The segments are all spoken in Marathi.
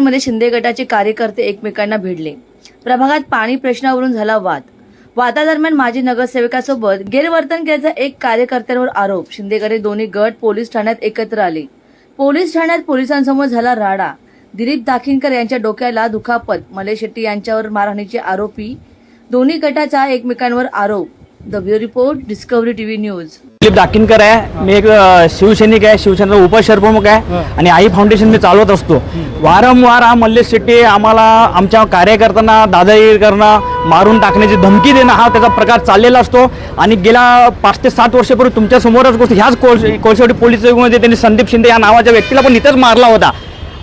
मध्ये शिंदे गटाचे कार्यकर्ते एकमेकांना भिडले. प्रभागात पाणी प्रश्नावरून झाला वाद. वादादरम्यान माजी नगरसेवकासोबत गैरवर्तन केल्याचा एक कार्यकर्त्यांवर आरोप. शिंदेकडे दोन्ही गट पोलीस ठाण्यात एकत्र आले. पोलीस ठाण्यात पोलिसांसमोर झाला राडा. दिलीप दाखिनकर यांच्या डोक्याला दुखापत. मले शेट्टी यांच्यावर मारहाणीचे आरोपी. दोन्ही गटाचा एकमेकांवर आरोप. The bureau report Discovery TV news. Dilip Dakinkar आहे. मी एक शिवसैनिक आहे. शिवसेनेचा उपशहरप्रमुख आहे. आणि आई फाउंडेशन मी चालवत असतो. वारंवार हा मल्लेश शेट्टी आम्हाला आमच्या कार्यकर्त्यांना दादागिरी करणं मारून टाकण्याची धमकी देणं हा त्याचा प्रकार चाललेला असतो. आणि गेल्या पाच ते सात वर्षापूर्वी तुमच्या समोरच गोष्ट ह्याच कोळशेवाडी पोलीस चौकीमध्ये त्यांनी संदीप शिंदे या नावाच्या व्यक्तीला पण इथंच मारला होता.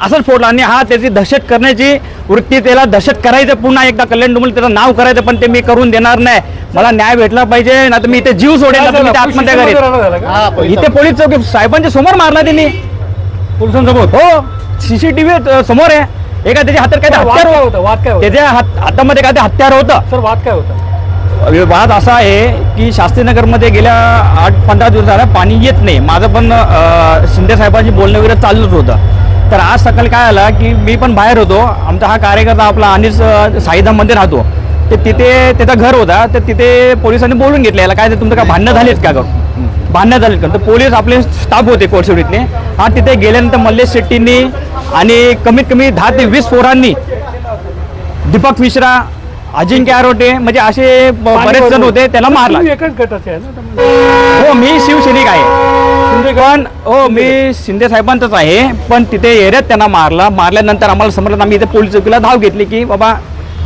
असंच फोडला आणि हा त्याची दहशत करण्याची वृत्ती त्याला दहशत करायचं पुन्हा एकदा कल्याण डोंबल त्याचं नाव करायचं पण ते मी करून देणार नाही. मला न्याय भेटला पाहिजे ना तर मी इथे जीव सोडेल ना तर मी इथे आत्महत्या करेन. इथे पोलीस चौकी साहेबांच्या समोर मारला त्यांनी पोलिसांसोबत? हो सीसीटीव्ही समोर आहे. एका त्याच्या हातात काय हत्यार होतं? त्याच्या हात हातामध्ये काय ते हत्यार होतं? सर वाद काय होता? वाद असा आहे की शास्त्रीनगरमध्ये गेल्या आठ पंधरा दिवस झाला पाणी येत नाही. माझं पण शिंदे साहेबांशी बोलणं वगैरे चालूच होतं. तर आज सकाळी काय आलं की मी पण बाहेर होतो. आमचा हा कार्यकर्ता आपला अं, साईधाममध्ये राहतो. तर तिथे त्याचा घर होता. तर तिथे पोलिसांनी बोलून घेतलं याला काय ते तुमचं काय भांडणं झालीत का गं? भांडणं झालीत का? तर पोलीस आपले स्टाफ होते कोळशेवडीतले हा तिथे गेल्यानंतर मल्लेश शेट्टींनी आणि कमीत कमी दहा ते वीस पोरांनी दीपक मिश्रा अजिंक्य आरोटे म्हणजे असे बरेच जण होते त्याला मारला. हो मी पण हो मी शिंदे साहेबांचाच आहे पण तिथे एरियात त्यांना मारला. मारल्यानंतर आम्हाला समजलं आम्ही इथे पोलीस चौकीला धाव घेतली की बाबा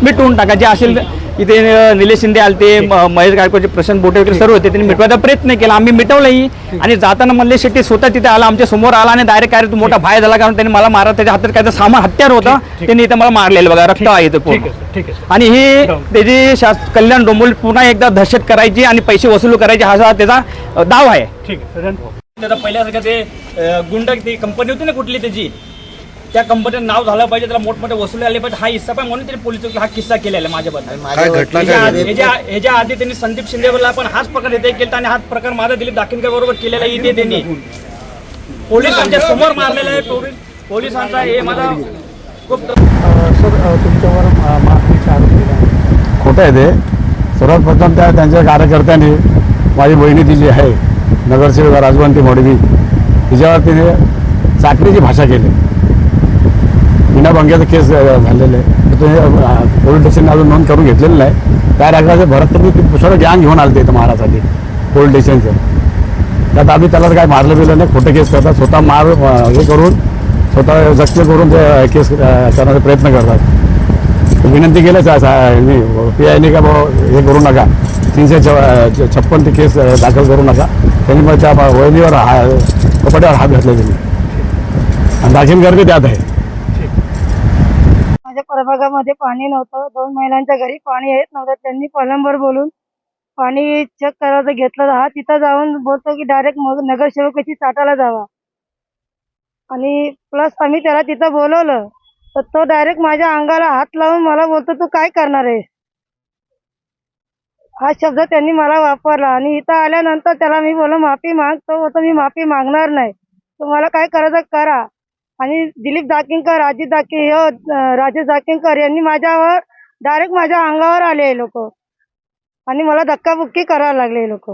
मिटवून टाका. जे असेल इथे निलेश शिंदे आलते महेश गायकवाडचे प्रशांत बोटे वगैरे सर्व होते त्यांनी मिटवायचा प्रयत्न केला. आम्ही मिटवलंही आणि जाताना मल्लेश शेट्टी स्वतः तिथे आला आमच्यासमोर आला आणि डायरेक्ट काय तू मोठा भाय झाला कारण त्यांनी मला मारा त्याच्या हातात काय सामान हत्यार होतं. त्यांनी इथे मला मारलेलं बघा रक्त आहे पूर्ण. आणि ही. त्याची शास कल्याण डोंबोली पुन्हा एकदा दहशत करायची आणि पैसे वसूल करायचे हा त्याचा दाव आहे. त्याचा पहिल्यासारखं ते गुंड ती कंपनी होती ना कुठली त्याची त्या कंपनीचं नाव झालं पाहिजे त्याला मोठमोठे वसुली आले पाहिजे हा हिस्सा पण म्हणून त्यांनी पोलीस हा किस्सा केलेला आहे माझ्याबद्दल. काय घटना ह्याच्या काय आधी- झाली? ह्याच्या ह्याच्या आधी त्यांनी संदीप शिंदेला पण हाच प्रकार इथे केला आणि हाच प्रकार माझा दिलीप दाखिनकर बरोबर केलेला इथे त्यांनी. पोलिसांच्या समोर मारलेला आहे पोलीस पोलिसांचा हे माझा खूप सर तुमच्यावर आरोप. खोटं आहे ते. सर्वात प्रथम त्या त्यांच्या कार्यकर्त्यांनी माझी बहिणी ती जी आहे. नगरसेविका राजवंती मोडवी तिच्यावर तिने चाकरीची भाषा केली. विना भंग्याचा केस झालेले. आहे तर ते पोलीस स्टेशन अजून नोंद करून घेतलेलं नाही. त्या रागाचे भरत त्यांनी ती सर्व गँग घेऊन आले इथं महाराजसाठी पोलीस स्टेशनचं. त्यात आम्ही त्याला काय मारलं बिलं नाही खोटं केस करतात स्वतः मार हे करून स्वतः जखमी करून ते केस करण्याचा प्रयत्न करतात. विनंती केलं पी आयने का हे करू नका. तीनशे छ- छप्पन ते केस दाखल करू नका. त्यांनी मग त्या वहिनीवर हा कपड्यावर हात घातले त्यांनी. आणि दाखील गर्दी त्यात आहे. माझ्या प्रभागामध्ये पाणी नव्हतं. दोन महिलांच्या घरी पाणी येत नव्हतं. त्यांनी पलंबर बोलून पाणी चेक करायचं घेतलं. हा तिथं जाऊन बोलतो की डायरेक्ट मग नगरसेवकाची चाटाला जावा. आणि प्लस आम्ही त्याला तिथं बोलवलं. तर तो डायरेक्ट माझ्या अंगाला हात लावून मला बोलतो तू काय करणार आहेस? हा शब्द त्यांनी मला वापरला आणि इथं आल्यानंतर त्याला मी बोललो माफी मागतो होतो मी माफी मागणार नाही. तुम्हाला काय करायचं करा. आणि दिलीप दाकिंकर अजित दाकी हो राजेश दाकिंकर यांनी माझ्यावर डायरेक्ट माझ्या अंगावर आले लोक. आणि मला धक्काबुक्की करायला लागले लोक.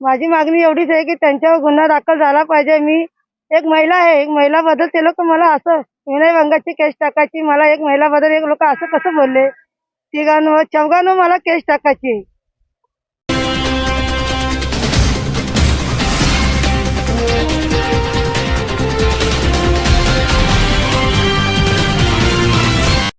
माझी मागणी एवढीच आहे की त्यांच्यावर गुन्हा दाखल झाला पाहिजे. मी एक महिला आहे एक महिला बद्दल ते लोक मला असं विनयभंगाची केस टाकायची. मला एक महिला बद्दल एक लोक असं कसं बोलले? तिघांवर चौघांवर मला केस टाकायची